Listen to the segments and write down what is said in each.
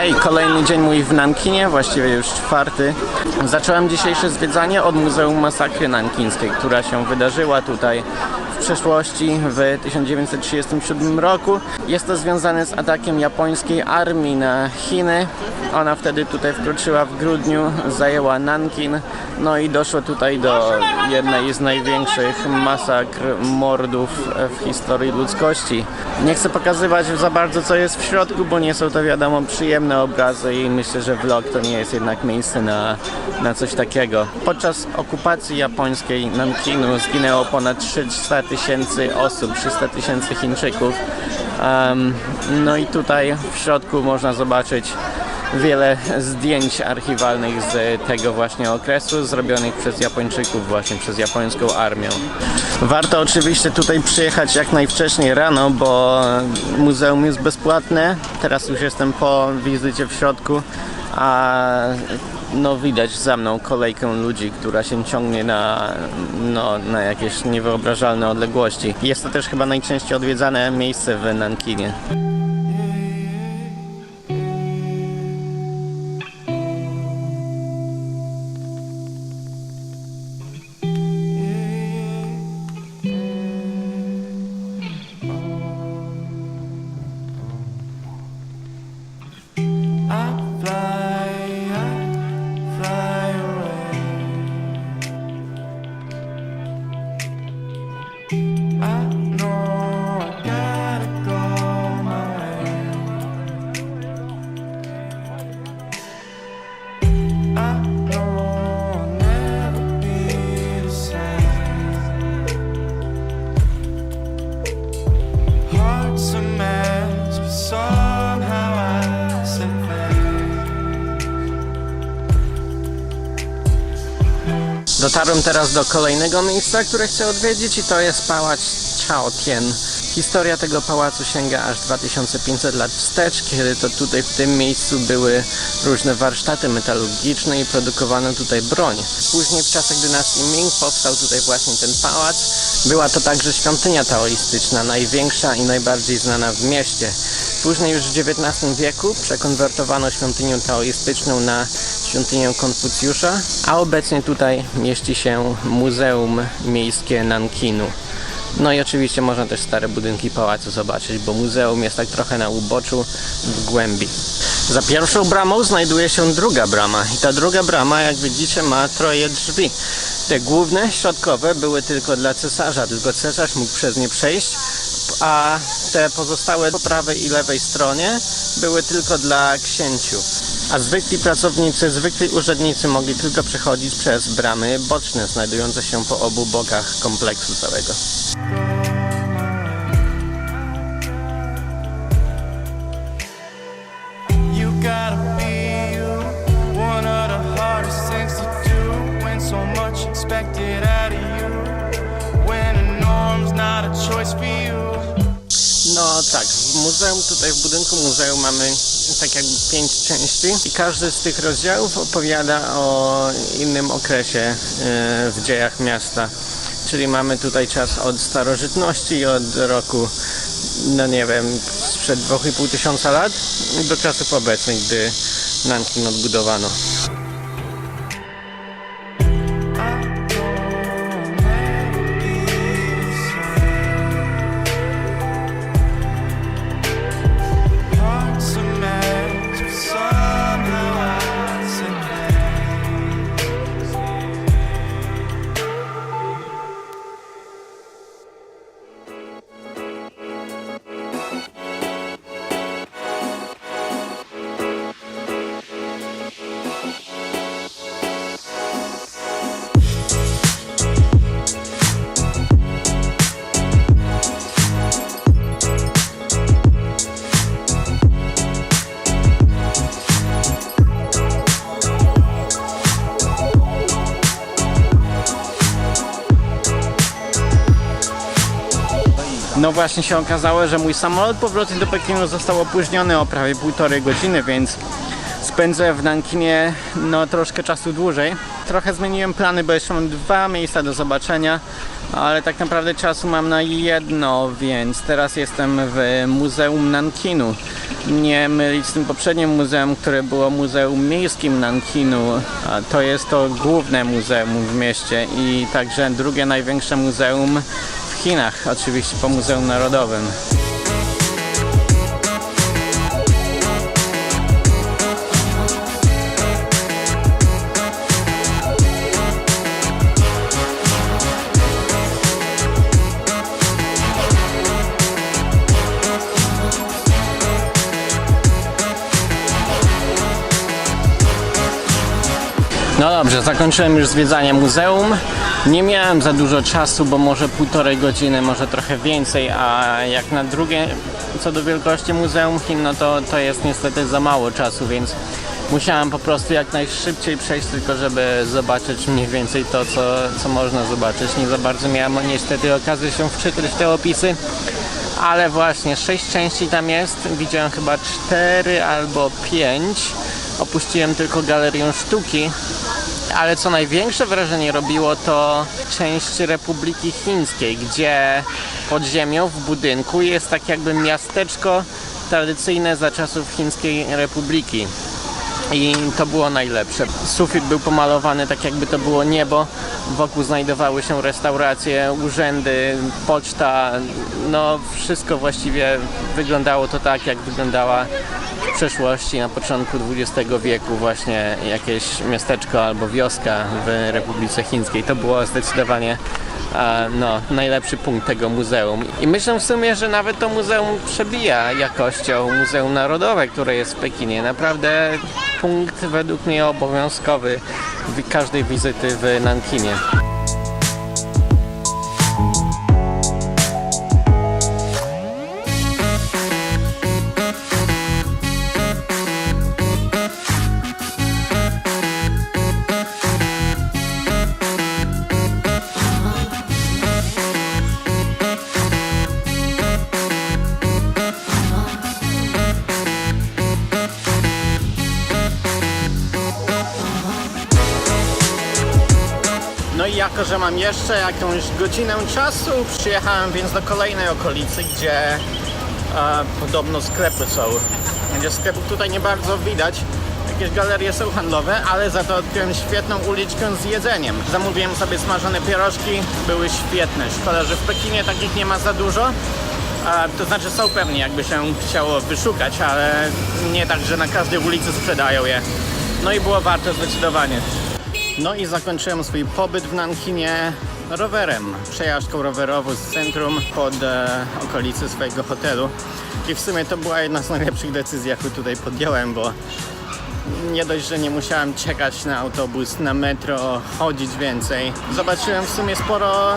Hej, kolejny dzień mój w Nankinie, właściwie już czwarty. Zacząłem dzisiejsze zwiedzanie od Muzeum Masakry Nankińskiej, która się wydarzyła tutaj przeszłości w 1937 roku. Jest to związane z atakiem japońskiej armii na Chiny. Ona wtedy tutaj wkroczyła w grudniu, zajęła Nankin, no i doszło tutaj do jednej z największych masakr, mordów w historii ludzkości. Nie chcę pokazywać za bardzo co jest w środku, bo nie są to wiadomo przyjemne obrazy i myślę, że vlog to nie jest jednak miejsce na, na coś takiego. Podczas okupacji japońskiej Nankinu zginęło ponad 300 tysięcy osób, 300 tysięcy Chińczyków. No i tutaj w środku można zobaczyć wiele zdjęć archiwalnych z tego właśnie okresu, zrobionych przez Japończyków, właśnie przez japońską armię. Warto oczywiście tutaj przyjechać jak najwcześniej rano, bo muzeum jest bezpłatne. Teraz już jestem po wizycie w środku, a no widać za mną kolejkę ludzi, która się ciągnie na, no, na jakieś niewyobrażalne odległości. Jest to też chyba najczęściej odwiedzane miejsce w Nankinie. I Dotarłem teraz do kolejnego miejsca, które chcę odwiedzić i to jest pałac Chao Tien. Historia tego pałacu sięga aż 2500 lat wstecz, kiedy to tutaj w tym miejscu były różne warsztaty metalurgiczne i produkowano tutaj broń. Później w czasach dynastii Ming powstał tutaj właśnie ten pałac. Była to także świątynia taoistyczna, największa i najbardziej znana w mieście. Później już w XIX wieku przekonwertowano świątynię taoistyczną na świątynię Konfucjusza, a obecnie tutaj mieści się Muzeum Miejskie Nankinu. No i oczywiście można też stare budynki pałacu zobaczyć, bo muzeum jest tak trochę na uboczu w głębi. Za pierwszą bramą znajduje się druga brama i ta druga brama, jak widzicie, ma troje drzwi. Te główne, środkowe były tylko dla cesarza, tylko cesarz mógł przez nie przejść, a te pozostałe po prawej i lewej stronie były tylko dla księciu. A zwykli pracownicy, zwykli urzędnicy mogli tylko przechodzić przez bramy boczne, znajdujące się po obu bokach kompleksu całego. No tak, w muzeum, tutaj w budynku muzeum mamy tak jakby pięć części i każdy z tych rozdziałów opowiada o innym okresie e, w dziejach miasta. Czyli mamy tutaj czas od starożytności, od roku, no nie wiem, sprzed 2,5 tysiąca lat do czasów obecnych, gdy Nankin odbudowano. No właśnie się okazało, że mój samolot powrotny do Pekinu został opóźniony o prawie półtorej godziny, więc spędzę w Nankinie no troszkę czasu dłużej. Trochę zmieniłem plany, bo jeszcze mam dwa miejsca do zobaczenia. ale tak naprawdę czasu mam na jedno, więc teraz jestem w Muzeum Nankinu. Nie mylić z tym poprzednim muzeum, które było Muzeum Miejskim Nankinu. To jest to główne muzeum w mieście i także drugie największe muzeum Chinach, oczywiście po Muzeum Narodowym. No dobrze, zakończyłem już zwiedzanie muzeum. Nie miałem za dużo czasu, bo może półtorej godziny, może trochę więcej, a jak na drugie, co do wielkości Muzeum Chin, no to, to jest niestety za mało czasu, więc musiałem po prostu jak najszybciej przejść, tylko żeby zobaczyć mniej więcej to, co, co można zobaczyć. Nie za bardzo miałem niestety okazję się wczytać w te opisy. Ale właśnie, sześć części tam jest. Widziałem chyba cztery albo pięć. Opuściłem tylko galerię sztuki. Ale co największe wrażenie robiło to część Republiki Chińskiej, gdzie pod ziemią w budynku jest tak jakby miasteczko tradycyjne za czasów Chińskiej Republiki. I to było najlepsze. Sufit był pomalowany tak jakby to było niebo. Wokół znajdowały się restauracje, urzędy, poczta. No wszystko właściwie wyglądało to tak, jak wyglądała przeszłości na początku XX wieku właśnie jakieś miasteczko albo wioska w Republice Chińskiej. To było zdecydowanie no, najlepszy punkt tego muzeum. I myślę w sumie, że nawet to muzeum przebija jakością Muzeum Narodowe, które jest w Pekinie. Naprawdę punkt według mnie obowiązkowy wi- każdej wizyty w Nankinie. Jako, że mam jeszcze jakąś godzinę czasu, przyjechałem więc do kolejnej okolicy, gdzie e, podobno sklepy są. Gdzie sklepów tutaj nie bardzo widać. Jakieś galerie są handlowe, ale za to odkryłem świetną uliczkę z jedzeniem. Zamówiłem sobie smażone pierożki, były świetne. Szkoda, że w Pekinie takich nie ma za dużo. E, to znaczy są pewnie, jakby się chciało wyszukać, ale nie tak, że na każdej ulicy sprzedają je. No i było warto zdecydowanie. No i zakończyłem swój pobyt w Nankinie rowerem, przejażdżką rowerową z centrum pod e, okolicy swojego hotelu. I w sumie to była jedna z najlepszych decyzji, jaką tutaj podjąłem, bo nie dość, że nie musiałem czekać na autobus, na metro, chodzić więcej. Zobaczyłem w sumie sporo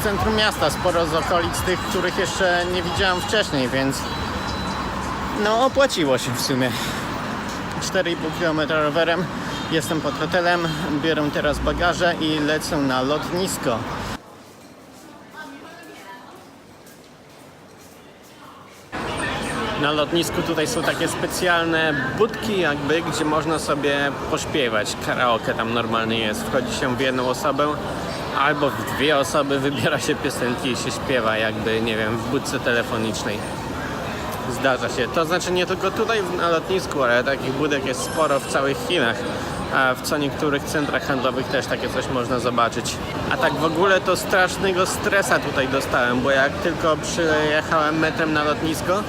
z centrum miasta, sporo z okolic tych, których jeszcze nie widziałem wcześniej, więc no opłaciło się w sumie. 4,5 km rowerem. Jestem pod hotelem, biorę teraz bagaże i lecę na lotnisko. Na lotnisku tutaj są takie specjalne budki jakby, gdzie można sobie pośpiewać. Karaoke tam normalnie jest. Wchodzi się w jedną osobę albo w dwie osoby, wybiera się piosenki i się śpiewa jakby, nie wiem, w budce telefonicznej. Zdarza się. To znaczy nie tylko tutaj na lotnisku, ale takich budek jest sporo w całych Chinach. A w co niektórych centrach handlowych też takie coś można zobaczyć. A tak w ogóle to strasznego stresa tutaj dostałem, bo jak tylko przyjechałem metrem na lotnisko,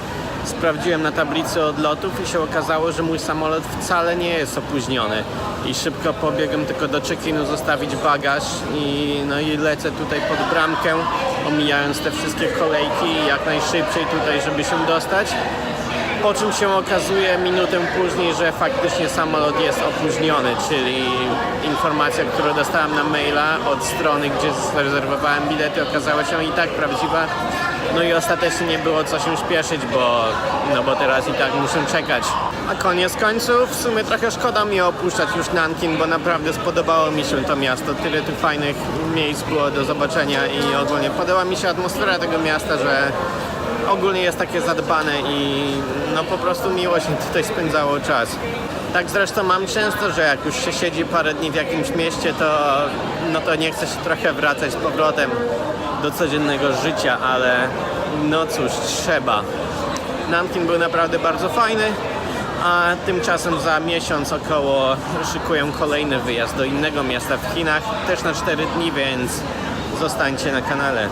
sprawdziłem na tablicy odlotów i się okazało, że mój samolot wcale nie jest opóźniony. I szybko pobiegłem tylko do check-inu zostawić bagaż i no i lecę tutaj pod bramkę, omijając te wszystkie kolejki jak najszybciej tutaj, żeby się dostać. Po czym się okazuje minutę później, że faktycznie samolot jest opóźniony, czyli informacja, którą dostałem na maila od strony, gdzie zarezerwowałem bilety, okazała się i tak prawdziwa. No i ostatecznie nie było co się śpieszyć, bo, no bo teraz i tak muszę czekać. A koniec końców w sumie trochę szkoda mi opuszczać już Nankin, bo naprawdę spodobało mi się to miasto. Tyle tu fajnych miejsc było do zobaczenia i ogólnie podoba mi się atmosfera tego miasta, że ogólnie jest takie zadbane i no po prostu miło się tutaj spędzało czas. Tak zresztą mam często, że jak już się siedzi parę dni w jakimś mieście, to no to nie chce się trochę wracać z powrotem do codziennego życia, ale no cóż, trzeba. Nankin był naprawdę bardzo fajny, a tymczasem za miesiąc około szykuję kolejny wyjazd do innego miasta w Chinach, też na 4 dni, więc zostańcie na kanale.